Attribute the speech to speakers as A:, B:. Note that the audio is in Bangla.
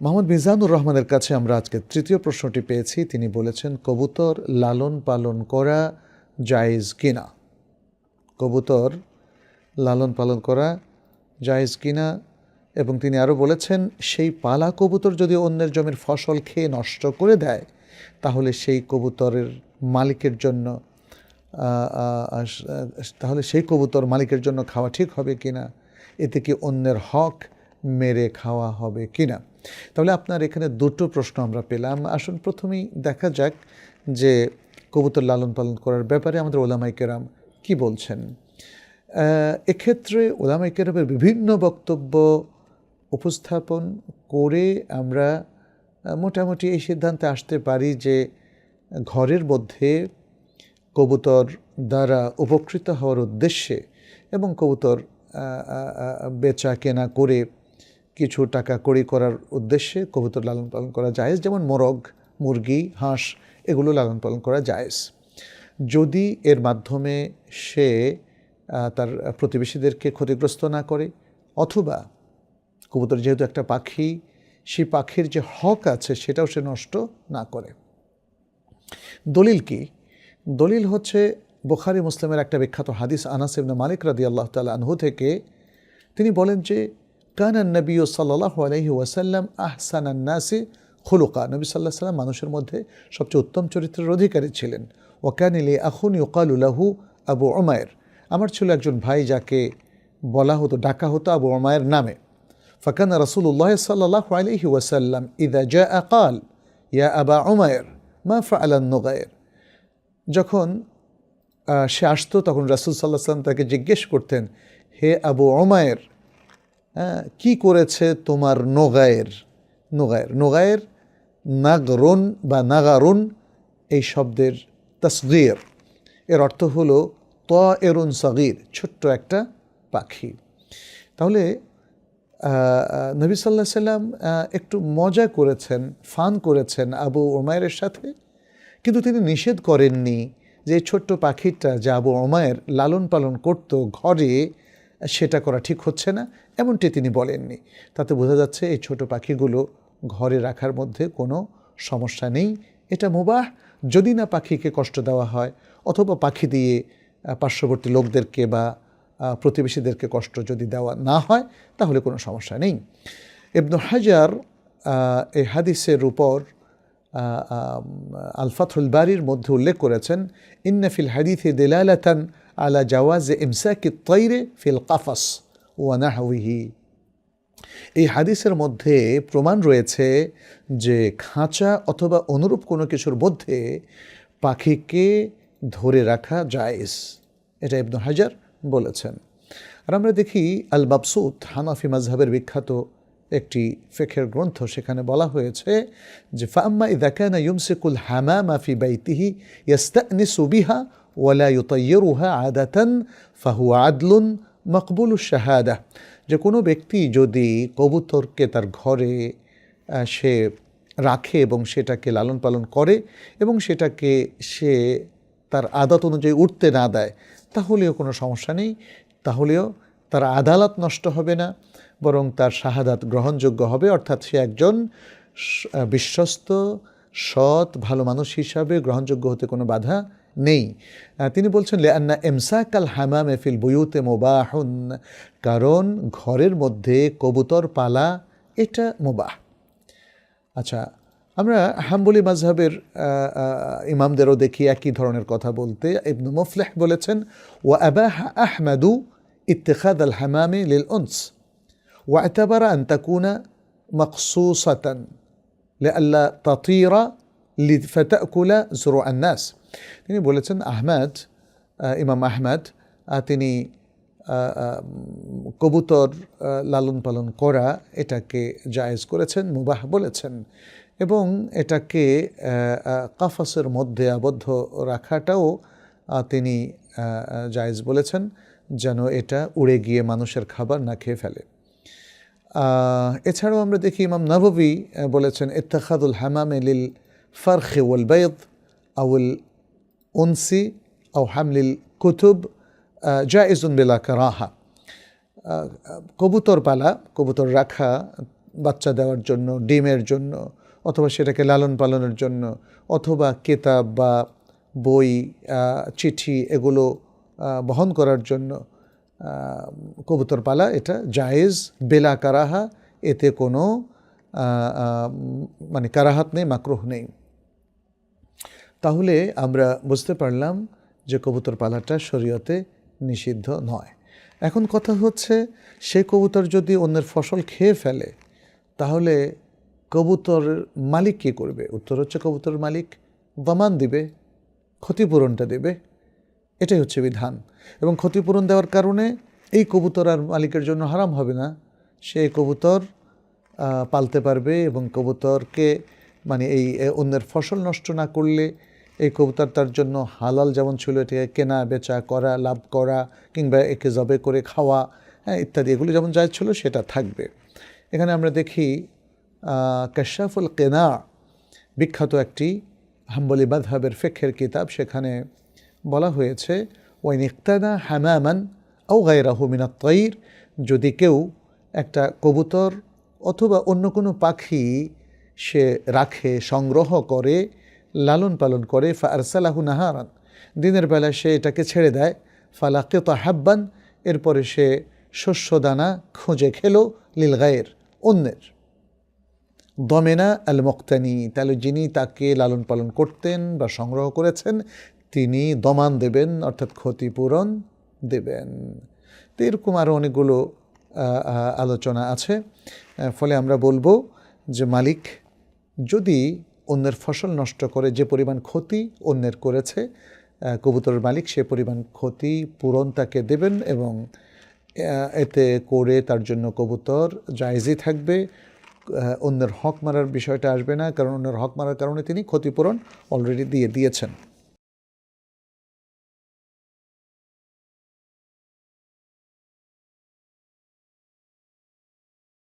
A: মোহাম্মদ মিজানুর রহমানের কাছে আমরা আজকে তৃতীয় প্রশ্নটি পেয়েছি। তিনি বলেছেন, কবুতর লালন পালন করা জায়েজ কিনা? কবুতর লালন পালন করা জায়েজ কিনা? এবং তিনি আরও বলেছেন, সেই পালা কবুতর যদি অন্যের জমির ফসল খেয়ে নষ্ট করে দেয়, তাহলে সেই কবুতরের মালিকের জন্য তাহলে সেই কবুতর মালিকের জন্য খাওয়া ঠিক হবে কিনা? এতে কি অন্যের হক মেরে খাওয়া হবে কি না তাহলে আপনার এখানে দুটো প্রশ্ন আমরা পেলাম। আসুন, প্রথমেই দেখা যাক যে কবুতর লালন পালন করার ব্যাপারে আমাদের ওলামাই কেরাম কি বলছেন। এক্ষেত্রে ওলামাই কেরামের বিভিন্ন বক্তব্য উপস্থাপন করে আমরা মোটামুটি এই সিদ্ধান্তে আসতে পারি যে ঘরের মধ্যে কবুতর দ্বারা উপকৃত হওয়ার উদ্দেশ্যে এবং কবুতর বেচা কেনা করে কিছু টাকা কড়ি করার উদ্দেশ্যে কবুতর লালন পালন করা যায় যেমন মোরগ, মুরগি, হাঁস, এগুলো লালন পালন করা যায় যদি এর মাধ্যমে সে তার প্রতিবেশীদেরকে ক্ষতিগ্রস্ত না করে, অথবা কবুতর যেহেতু একটা পাখি, সেই পাখির যে হক আছে সেটাও সে নষ্ট না করে। দলিল কি? দলিল হচ্ছে বোখারি, মুসলিমের একটা বিখ্যাত হাদিস আনাস মালিক রাদি আল্লাহ তাল আনহু থেকে। তিনি বলেন যে কানান নবী সাল্লাহ আলহি ওয়াসাল্লাম আহসানান নাসি খুলুকা নবী সাল্লাহ সাল্লাম মানুষের মধ্যে সবচেয়ে উত্তম চরিত্রের অধিকারী ছিলেন। ওকানিলে আখুন ইকালুল্লাহু আবু ওমায়ের আমার ছিল একজন ভাই যাকে বলা হতো, ডাকা হতো আবু ওমায়ের নামে। ফকান রসুল্লাহ সাল্লাহ আলহি ওয়াসাল্লাম ইদা জা আকাল ইয়া আবা ওমায়ের মা ফালান নোগায়ের যখন সে আসতো, তখন রাসুল সাল্লাহ সাল্লাম তাকে জিজ্ঞেস করতেন, হে আবু ওমায়ের কি করেছে তোমার নোগায়ের? নোগায়ের নোগায়ের নাগরুন বা নাগারুন এই শব্দের তসগির। এর অর্থ হলো ত এরুন সগির, ছোট্ট একটা পাখি। তাহলে নবী সাল্লাহ সাল্লাম একটু মজা করেছেন, ফান করেছেন আবু ওমায়ের সাথে, কিন্তু তিনি নিষেধ করেননি যে ছোট্ট পাখিটা যা আবু ওমায়ের লালন পালন করত ঘরে সেটা করা ঠিক হচ্ছে না, এমনটি তিনি বলেননি। তাতে বোঝা যাচ্ছে এই ছোট পাখিগুলো ঘরে রাখার মধ্যে কোনো সমস্যা নেই। এটা মুবাহ, যদি না পাখিকে কষ্ট দেওয়া হয়, অথবা পাখি দিয়ে পার্শ্ববর্তী লোকদেরকে বা প্রতিবেশীদেরকে কষ্ট যদি দেওয়া না হয়, তাহলে কোনো সমস্যা নেই। ইবনু হাজার এই হাদিসের উপর আলফাথুল বারির মধ্যে উল্লেখ করেছেন ইন্নফিল হাদিথে দিলালাতান আলা জাওয়াজ ইমসাকি তৈরে ফিল কাফাস ওয়ানাহবিহি এই হাদিসের মধ্যে প্রমাণ রয়েছে যে খাঁচা অথবা অনুরূপ কোনো কিছুর মধ্যে পাখিকে ধরে রাখা জায়েজ। এটা ইবনু হাজার বলেছেন। আর আমরা দেখি আল বাবসুদ হানাফি মাজহাবের বিখ্যাত একটি ফেখের গ্রন্থ, সেখানে বলা হয়েছে যে ফাম্মা ইদাকানা ইউমসিকুল হামামা ফি বাইতিহি ইয়াস্তানিসু বিহা ওয়ালা ইউতাইয়িরুহা আদাতান ফাহু আদলুন মকবুল শাহাদা যে কোনো ব্যক্তি যদি কবুতরকে তার ঘরে সে রাখে এবং সেটাকে লালন পালন করে এবং সেটাকে সে তার আদাত অনুযায়ী উঠতে না দেয়, তাহলেও কোনো সমস্যা নেই। তাহলেও তার আদালত নষ্ট হবে না, বরং তার শাহাদাত গ্রহণযোগ্য হবে। অর্থাৎ সে একজন বিশ্বস্ত, সৎ, ভালো মানুষ হিসাবে গ্রহণযোগ্য হতে কোনো বাধা নেই আহ, তিনি বলছেন লেআন্না এমসাকাল হামাম এফিল বুয়ুতে মোবাহুন কারণ ঘরের মধ্যে কবুতর পালা এটা মোবাহ আচ্ছা আমরা হাম্বলি মাজহাবের আহ, আহ, ইমামদেরও দেখি একই ধরনের কথা বলতে ইবনু মুফলেহ বলেছেন ও আবাহ আহমেদু ইত্তেখাদ আল হামামি লিল উনস واعتبر أن تكون مقصوصة لئلا تطير লি- فتأكل زروع الناس তিনি বলেছেন, আহমেদ ইমাম আহমেদ তিনি কবুতর লালন পালন করা এটাকে জায়েজ করেছেন, মুবাহ বলেছেন এবং এটাকে কাফাসের মধ্যে আবদ্ধ রাখাটাও তিনি জায়েজ বলেছেন, যেন এটা উড়ে গিয়ে মানুষের খাবার না খেয়ে ফেলে। এছাড়াও আমরা দেখি ইমাম নববী বলেছেন, ইত্তাখাদুল হামামে লিল ফারখে ওয়াল বাইদ আউল উনসি আও হামলিল কুতুব জাইজুন বিলা কারাহা কবুতর পালা, কবুতর রাখা, বাচ্চা দেওয়ার জন্য, ডিমের জন্য, অথবা সেটাকে লালন পালনের জন্য, অথবা কেতাব বা বই চিঠি এগুলো বহন করার জন্য কবুতর পালা এটা জায়েজ বেলা কারাহা, এতে কোনো মানে কারাহাত নেই, মাকরুহ নেই। তাহলে আমরা বুঝতে পারলাম যে কবুতর পালাটা শরীয়তে নিষিদ্ধ নয়। এখন কথা হচ্ছে, সে কবুতর যদি অন্যের ফসল খেয়ে ফেলে, তাহলে কবুতরের মালিক কী করবে? উত্তর হচ্ছে কবুতরের মালিক দমান দিবে, ক্ষতিপূরণটা দেবে। এটাই হচ্ছে বিধান। এবং ক্ষতিপূরণ দেওয়ার কারণে এই কবুতর আর মালিকের জন্য হারাম হবে না। সে কবুতর পালতে পারবে এবং কবুতরকে মানে এই অন্যের ফসল নষ্ট না করলে এই কবুতর তার জন্য হালাল যেমন ছিল, এটাকে কেনা, বেচা, করা, লাভ করা, কিংবা একে জবে করে খাওয়া হ্যাঁ ইত্যাদি, এগুলো যেমন যা ছিল সেটা থাকবে। এখানে আমরা দেখি কাশাফুল কেনা বিখ্যাত একটি হাম্বলি বাদহাবের ফেখের কিতাব, সেখানে বলা হয়েছে, ওয়াইন ইকতাদা হামামান ও গায়রাহু তৈর যদি কেউ একটা কবুতর অথবা অন্য কোনো পাখি সে রাখে, সংগ্রহ করে লালন পালন করে ফা আরসালাহু নাহারান। দিনের বেলা সে এটাকে ছেড়ে দেয়। ফালাকে হাব্বান, এরপরে সে শস্য দানা খুঁজে খেলো লিল গায়ের অন্যের। দমেনা আল মক্তানি তাহলে যিনি তাকে লালন পালন করতেন বা সংগ্রহ করেছেন, তিনি দমান দেবেন, অর্থাৎ ক্ষতিপূরণ দেবেন। তো এরকম আরও অনেকগুলো আলোচনা আছে। ফলে আমরা বলব যে মালিক যদি অন্যের ফসল নষ্ট করে যে পরিমাণ ক্ষতি অন্যের করেছে কবুতরের মালিক সে পরিমাণ ক্ষতি পূরণ তাকে দেবেন এবং এতে করে তার জন্য কবুতর জায়জই থাকবে। অন্যের হক মারার বিষয়টা আসবে না, কারণ অন্যের হক মারার কারণে তিনি ক্ষতিপূরণ অলরেডি দিয়ে দিয়েছেন।